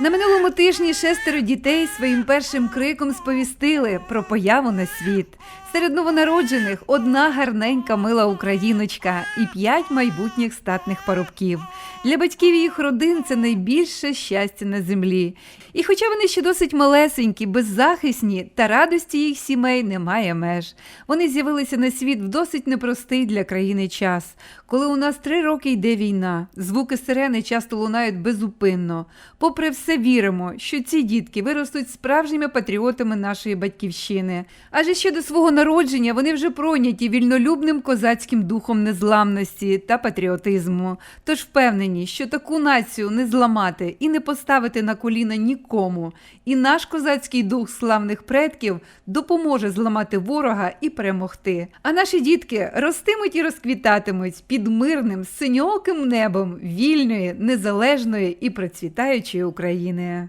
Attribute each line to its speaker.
Speaker 1: На минулому тижні шестеро дітей своїм першим криком сповістили про появу на світ. Серед новонароджених одна гарненька мила україночка і п'ять майбутніх статних парубків. Для батьків і їх родин це найбільше щастя на землі. І хоча вони ще досить малесенькі, беззахисні, та радості їх сімей немає меж. Вони з'явилися на світ в досить непростий для країни час, коли у нас три роки йде війна. Звуки сирени часто лунають безупинно. Попри все віримо, що ці дітки виростуть справжніми патріотами нашої батьківщини. Адже ще до свого народження вони вже пройняті вільнолюбним козацьким духом незламності та патріотизму. Тож впевнені, що таку націю не зламати і не поставити на коліна нікому. І наш козацький дух славних предків допоможе зламати ворога і перемогти. А наші дітки ростимуть і розквітатимуть під мирним синьооким небом вільної, незалежної і процвітаючої України.